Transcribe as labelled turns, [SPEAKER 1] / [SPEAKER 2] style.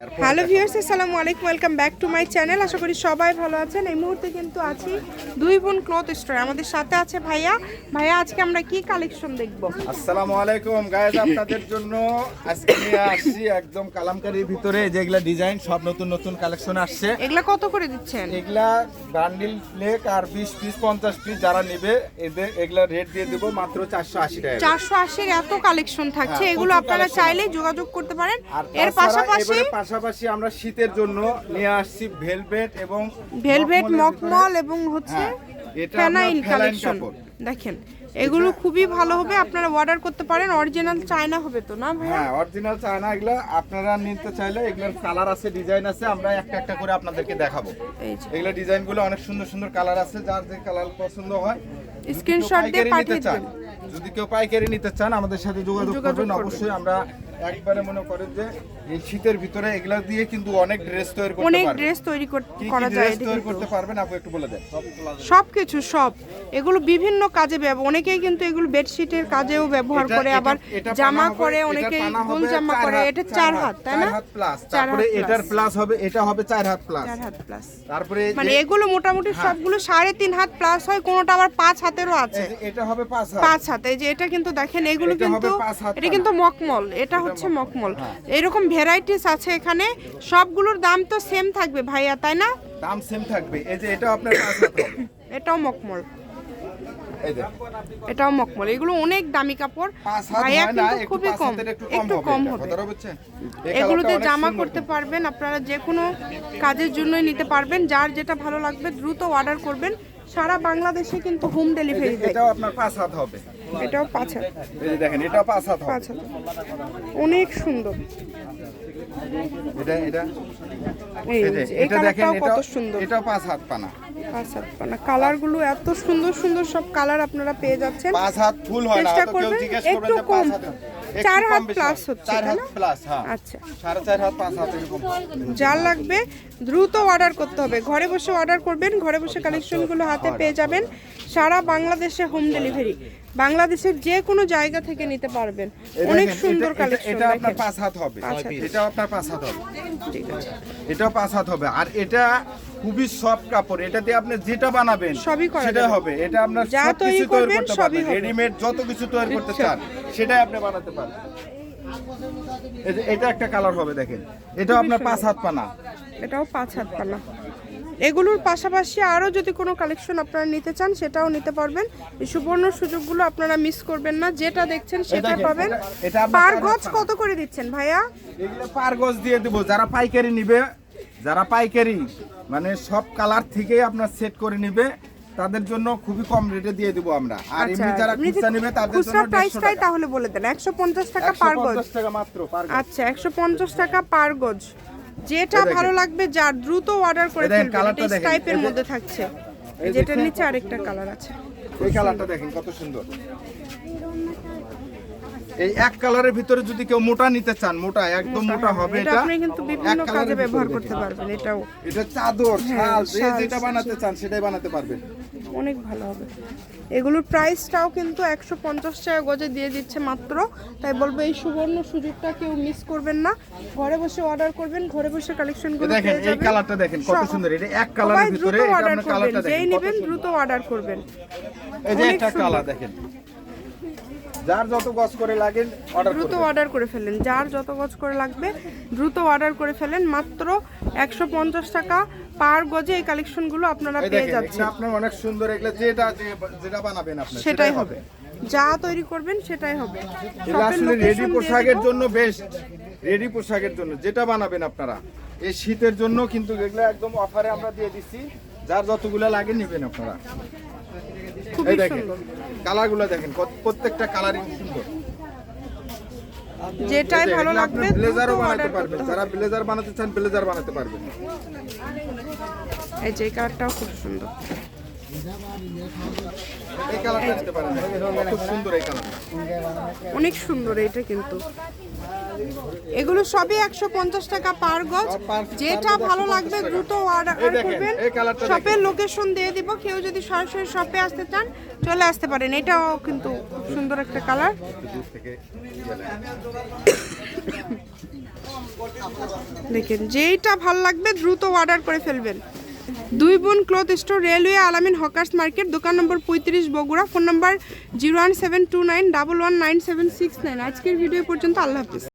[SPEAKER 1] Hello viewers আসসালামু আলাইকুম welcome back to my channel. আশা করি সবাই ভালো আছেন। এই মুহূর্তে কিন্তু আছি দুই বোন ক্লথ স্টোর। আমাদের সাথে আছে ভাইয়া। ভাইয়া আজকে আমরা কি কালেকশন দেখব?
[SPEAKER 2] আসসালামু আলাইকুম। গায়েস আপনাদের জন্য আজকে নিয়ে আসছি একদম কালামকারীর ভিতরে যেগুলা ডিজাইন সব নতুন নতুন কালেকশন আসছে।
[SPEAKER 1] এগুলা কত করে দিচ্ছেন?
[SPEAKER 2] এগুলা বান্ডিল ফ্লেক আর বিশ পিস পঞ্চাশ পিস যারা নেবে এদের এগুলা রেট দিয়ে দেবো মাত্র চারশো আশি টাকা
[SPEAKER 1] চারশো আশির এত কালেকশন থাকছে।
[SPEAKER 2] হ্যাঁ,
[SPEAKER 1] এগুলো আপনারা
[SPEAKER 2] collection
[SPEAKER 1] চাইলে যোগাযোগ করতে পারেন। এর পাশাপাশি
[SPEAKER 2] পাশাপাশি আমরা শীতের জন্য নিয়ে আসছি ভেলভেট এবং
[SPEAKER 1] ভেলভেট মকমল এবং হচ্ছে
[SPEAKER 2] হ্যাঁ,
[SPEAKER 1] ফেনাইল কালেকশন। দেখেন এগুলো খুবই ভালো হবে আপনারা অর্ডার করতে পারেন অরিজিনাল চায়না হবে তো না ভাইয়া?
[SPEAKER 2] হ্যাঁ অরিজিনাল চায়না এগুলা আপনারা নিতে চাইলে এগুলোর কালার আছে ডিজাইন আছে আমরা একটা একটা করে আপনাদেরকে দেখাবো।
[SPEAKER 1] এই যে।
[SPEAKER 2] এগুলো ডিজাইনগুলো অনেক সুন্দর সুন্দর কালার আছে যার যে কালার পছন্দ হয়।
[SPEAKER 1] Screenshot দিয়ে পাঠিয়ে
[SPEAKER 2] চান, যদি কেউ পাইকারি নিতে চান আমাদের সাথে যোগাযোগ করবেন। অবশ্যই আমরা একবারে মনে করেন যে এই শীতের ভিতরে এগুলা দিয়ে কিন্তু অনেক ড্রেস তৈরি করতে
[SPEAKER 1] অনেক ড্রেস তৈরি কর- যায়
[SPEAKER 2] ড্রেস তৈরি করতে পারবেন আপনি একটু বলে দেন।
[SPEAKER 1] সবকিছু সব। এগুলো বিভিন্ন কাজে ব্যবহার অনেকেই কিন্তু এগুলো বেডশিটের কাজেও ব্যবহার করে আবার জামা করে অনেকেই গোল জামা
[SPEAKER 2] চার
[SPEAKER 1] করে।
[SPEAKER 2] হাত,
[SPEAKER 1] এটা
[SPEAKER 2] চার
[SPEAKER 1] হাত তাই না?
[SPEAKER 2] হাত প্লাস তারপরে এটার প্লাস হবে এটা হবে চার হাত প্লাস
[SPEAKER 1] চার হাত প্লাস
[SPEAKER 2] তারপরে
[SPEAKER 1] মানে এগুলো মোটামুটি
[SPEAKER 2] হ্যাঁ।
[SPEAKER 1] সবগুলো সাড়ে তিন হাত প্লাস হয় কোনোটা আবার পাঁচ হাতেরও আছে।
[SPEAKER 2] এটা হবে পাঁচ হাত।
[SPEAKER 1] পাঁচ হাত। এই যে এটা কিন্তু দেখেন এগুলো কিন্তু এটা কিন্তু মকমল। এটা হচ্ছে মকমল।
[SPEAKER 2] হ্যাঁ।
[SPEAKER 1] এরকম ভ্যারাইটিস আছে এখানে সবগুলোর দাম তো সেম থাকবে ভাইয়া তাই না?
[SPEAKER 2] দাম সেম থাকবে। এই যে এটা আপনার
[SPEAKER 1] এটাও মকমল। এটাও মকমল। এগুলো অনেক দামি কাপড়। ভাইয়া কিন্তু খুবই কম
[SPEAKER 2] একটু কম হবে।
[SPEAKER 1] এগুলোতে জামা করতে পারবেন আপনারা যে কোনো কাজের জন্যই নিতে পারবেন যার যেটা ভালো লাগবে দ্রুত অর্ডার করবেন। সারা বাংলাদেশে কিন্তু হোম ডেলিভারি দেয়।
[SPEAKER 2] এটাও আপনার পাঁচ হাত হবে।
[SPEAKER 1] এটাও পাঁচ হাজার
[SPEAKER 2] এই যে দেখেন এটাও পাঁচ হাত
[SPEAKER 1] পাঁচ হাজার অনেক সুন্দর।
[SPEAKER 2] এটা এটা এটা দেখেন
[SPEAKER 1] কত সুন্দর।
[SPEAKER 2] এটা পাঁচ হাত পানা।
[SPEAKER 1] পাঁচ হাত পানা। কালারগুলো এত সুন্দর সুন্দর সব কালার আপনারা পেয়ে যাচ্ছেন।
[SPEAKER 2] পাঁচ হাত ফুল হয় না।
[SPEAKER 1] চেষ্টা
[SPEAKER 2] কেউ জিজ্ঞেস করবে
[SPEAKER 1] একটু
[SPEAKER 2] যে পাঁচ
[SPEAKER 1] কম। চার হাত
[SPEAKER 2] হয়।
[SPEAKER 1] হচ্ছে,
[SPEAKER 2] চার হাত প্লাস হ্যাঁ।
[SPEAKER 1] আচ্ছা।
[SPEAKER 2] সাড়ে চার হাত পাঁচ হাত এরকম।
[SPEAKER 1] যার লাগবে দ্রুত অর্ডার করতে হবে। ঘরে বসে অর্ডার করবেন ঘরে বসে কালেকশনগুলো হাতে পেয়ে যাবেন। সারা বাংলাদেশে হোম ডেলিভারি বাংলাদেশের যে কোনো জায়গা থেকে নিতে পারবেন। অনেক সুন্দর কালেকশন
[SPEAKER 2] এটা আপনার পাঁচ হাত হবে।
[SPEAKER 1] পাঁচ
[SPEAKER 2] এটাও আপনার পাঁচ হাত হবে।
[SPEAKER 1] ঠিক আছে।
[SPEAKER 2] এটাও পাঁচ হাত হবে। আর এটা খুবই সফট কাপড়। এটা দিয়ে আপনি যেটা বানাবেন
[SPEAKER 1] সবই
[SPEAKER 2] সেটা হবে। এটা আপনার সব কিছু তৈরি করতে
[SPEAKER 1] সবই
[SPEAKER 2] পারবেন। রেডিমেড যত কিছু তৈরি করতে
[SPEAKER 1] আচ্ছা।
[SPEAKER 2] চান সেটাই আপনি বানাতে পারবেন। এটা একটা কালার হবে দেখেন। এটা আপনার পাঁচ হাত পানা।
[SPEAKER 1] এটাও পাঁচ হাত পানা। এগুলোর পাশাপাশি আরও যদি কোনো কালেকশন আপনারা নিতে চান সেটাও নিতে পারবেন। এই সুবর্ণ সুযোগগুলো আপনারা মিস করবেন না। যেটা দেখছেন সেটা পাবেন। পার গজ কত করে দিচ্ছেন ভাইয়া?
[SPEAKER 2] এগুলো পার গজ দিয়ে দেবো। যারা পাইকারি নিবে যারা পাইকারি মানে সব কালার থেকে আপনার সেট করে নিবে তাদের জন্য খুবই কম রেটে দিয়ে দেবো আমরা। আর
[SPEAKER 1] আচ্ছা
[SPEAKER 2] এমনি যারা খুচরা নিবে তাদের
[SPEAKER 1] খুচরা
[SPEAKER 2] জন্য
[SPEAKER 1] প্রাইসটাই তাহলে বলে দেন একশো পঞ্চাশ টাকা পার গজ।
[SPEAKER 2] 150 টাকা মাত্র পার গজ।
[SPEAKER 1] আচ্ছা একশো পঞ্চাশ টাকা পার গজ। যেটা ভালো লাগবে যার দ্রুত অর্ডার করে ফেলবেন
[SPEAKER 2] দেখেন।
[SPEAKER 1] টাইপের মধ্যে থাকছে।
[SPEAKER 2] এই
[SPEAKER 1] যেটার নিচে আরেকটা কালার আছে।
[SPEAKER 2] এই কালারটা দেখেন কত সুন্দর। এই এক কালারের ভিতরে যদি কেউ মোটা নিতে চান মোটা একদম মোটা হবে।
[SPEAKER 1] এটা আপনি কিন্তু বিভিন্ন কাজে ব্যবহার করতে পারবেন এটাও।
[SPEAKER 2] এটা চাদর
[SPEAKER 1] হ্যাঁ,
[SPEAKER 2] শাল যে যেটা বানাতে চান সেটাই বানাতে পারবেন।
[SPEAKER 1] অনেক ভালো হবে। এগুলোর প্রাইসটাও কিন্তু একশো পঞ্চাশ টাকা গজে দিয়ে দিচ্ছে মাত্র। তাই বলব এই সুবর্ণ সুযোগটা কেউ মিস করবেন না। ঘরে বসে অর্ডার করবেন ঘরে বসে কালেকশনগুলো
[SPEAKER 2] দেখেন এই কালারটা দেখেন কত সুন্দর। এটা এক কালারের ভিতরে এটা আপনার কালারটা দেখেন কত
[SPEAKER 1] নেবেন দ্রুত অর্ডার করবেন।
[SPEAKER 2] এই যে একটা কালার দেখেন। যার যত গজ করে লাগে অর্ডার
[SPEAKER 1] দ্রুত অর্ডার করে ফেলেন যার যত গজ করে লাগবে দ্রুত অর্ডার করে ফেলেন মাত্র একশো পঞ্চাশ টাকা পার গজে এই কালেকশনগুলো আপনারা পেয়ে যাচ্ছেন।
[SPEAKER 2] আপনার অনেক সুন্দর এগুলো যেটা যেটা বানাবেন আপনি
[SPEAKER 1] সেটাই হবে। যা তৈরি করবেন সেটাই হবে।
[SPEAKER 2] আসলে রেডি পোশাকের জন্য বেস্ট রেডি পোশাকের জন্য। যেটা বানাবেন আপনারা এই শীতের জন্য কিন্তু এগুলো একদম অফারে আমরা দিয়ে দিচ্ছি। যার যতগুলো লাগে নেবেন আপনারা। এই দেখেন কালারগুলো দেখেন প্রত্যেকটা কালারই সুন্দর।
[SPEAKER 1] যেটাই ভালো লাগবে
[SPEAKER 2] ব্লেজারও বানাতে পারবেন। যারা ব্লেজার বানাতে চান ব্লেজার বানাতে পারবেন।
[SPEAKER 1] এই যে কালারটাও খুব সুন্দর।
[SPEAKER 2] এই কালারটা নিতে পারেন। খুব সুন্দর এই কালারটা।
[SPEAKER 1] অনেক সুন্দর এটা কিন্তু। এগুলো সবই একশো পঞ্চাশ টাকা পার গজ। যেটা ভালো লাগবে দ্রুত অর্ডার করবেন। শপের লোকেশন দিয়ে দিব। কেউ যদি সরাসরি শপে আসতে চান চলে আসতে পারেন। এটাও কিন্তু খুব সুন্দর একটা কালার দেখেন যেইটা ভালো লাগবে দ্রুত অর্ডার করে ফেলবেন। দুই বোন cloth store railway Alamin hawkers market দোকান নম্বর পঁয়ত্রিশ Bogura phone number zero one seven two nine double one nine seven six nine আজকের ভিডিও পর্যন্ত আল্লাহ হাফিজ।